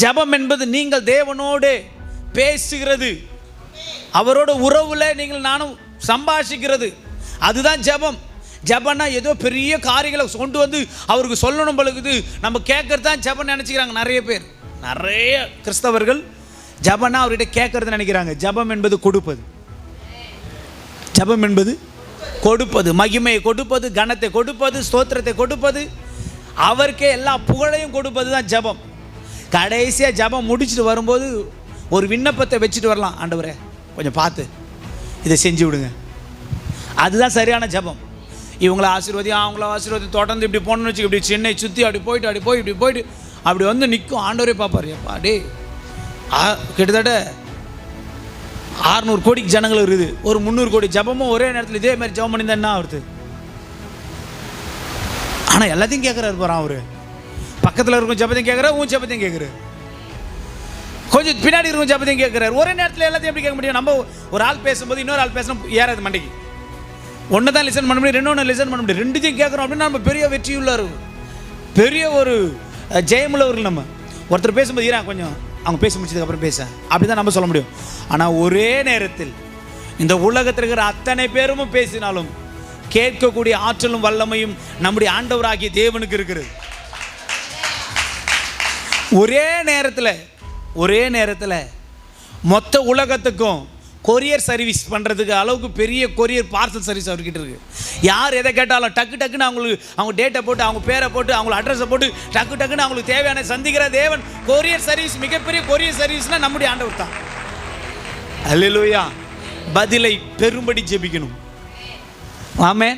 ஜெபம் என்பது நீங்கள் தேவனோடு பேசுகிறது. அவரோட உறவில் நீங்கள் நானும் சம்பாஷிக்கிறது. அதுதான் ஜெபம். ஜபன்னா ஏதோ பெரிய காரியங்களை கொண்டு வந்து அவருக்கு சொல்லணும் பழகுது நம்ம கேட்கறது தான் ஜெபம் நினச்சிக்கிறாங்க நிறைய பேர். நிறைய கிறிஸ்தவர்கள் ஜபன்னா அவர்கிட்ட கேட்கறது நினைக்கிறாங்க. ஜெபம் என்பது கொடுப்பது. ஜெபம் என்பது கொடுப்பது. மகிமையை கொடுப்பது கனத்தை கொடுப்பது ஸ்தோத்திரத்தை கொடுப்பது. அவருக்கே எல்லா புகழையும் கொடுப்பது தான் ஜெபம். கடைசியாக ஜெபம் முடிச்சுட்டு வரும்போது ஒரு விண்ணப்பத்தை வச்சுட்டு வரலாம் ஆண்டவரே. கொஞ்சம் பார்த்து இதை செஞ்சு விடுங்க. அதுதான் சரியான ஜெபம். இவங்கள ஆசீர்வதி அவங்கள ஆசீர்வதி தொடர்ந்து இப்படி போகணும்னு வச்சு இப்படி சென்னை சுற்றி அப்படி போயிட்டு அப்படி போய் இப்படி போயிட்டு அப்படி வந்து நிற்கும் ஆண்டவரே பார்ப்பார். எப்பா டேய் ஆ, கிட்டத்தட்ட ஆறுநூறு கோடிக்கு ஜனங்கள் இருக்குது. ஒரு முந்நூறு கோடி ஜபமும் ஒரே நேரத்தில் இதே மாதிரி ஜபம் பண்ணியிருந்தா என்ன ஆகுது ஆனால் எல்லாத்தையும் கேட்குறாரு பாரு அவர். பக்கத்தில் இருக்கும் ஜபத்தையும் கேட்குறாரு உன் ஜபத்தையும் கேட்குறாரு கொஞ்சம் பின்னாடி இருக்கும் ஜபத்தையும் கேட்குறாரு ஒரே நேரத்தில் எல்லாத்தையும் எப்படி கேட்க முடியும்? நம்ம ஒரு ஆள் பேசும்போது இன்னொரு ஆள் பேசணும் ஏறாது மண்டைக்கு. ஒன்று தான் லிசன் பண்ண முடியும் ரெண்டு லிசன் பண்ண முடியும். ரெண்டுத்தையும் கேட்குறோம் அப்படின்னா நம்ம பெரிய வெற்றி உள்ளார் பெரிய ஒரு ஜெயமுள்ளவர்கள் நம்ம. ஒருத்தர் பேசும்போது ஈரா கொஞ்சம் அவங்க பேசி முடிச்சதுக்கப்புறம் பேச. அப்படி தான் நம்ம சொல்ல முடியும். ஆனால் ஒரே நேரத்தில் இந்த உலகத்தில் இருக்கிற அத்தனை பேரும் பேசினாலும் கேட்கக்கூடிய ஆற்றலும் வல்லமையும் நம்முடைய ஆண்டவராகிய தேவனுக்கு இருக்கிறது. ஒரே நேரத்தில் ஒரே நேரத்தில் மொத்த உலகத்துக்கும் கொரியர் சர்வீஸ் பண்ணுறதுக்கு அளவுக்கு பெரிய கொரியர் பார்சல் சர்வீஸ் அவர்கிட்ட இருக்குது யார் எதை கேட்டாலும் டக்கு டக்குன்னு அவங்களுக்கு அவங்க டேட்டை போட்டு அவங்க பேரை போட்டு அவங்க அட்ரஸை போட்டு டக்கு டக்குன்னு அவங்களுக்கு தேவையான சந்திக்கிற தேவன் கொரியர் சர்வீஸ் மிகப்பெரிய கொரியர் சர்வீஸ்னால் நம்முடைய ஆண்டவர் தான். அல்லேலூயா பதிலை பெரும்படி ஜெபிக்கணும். ஆமே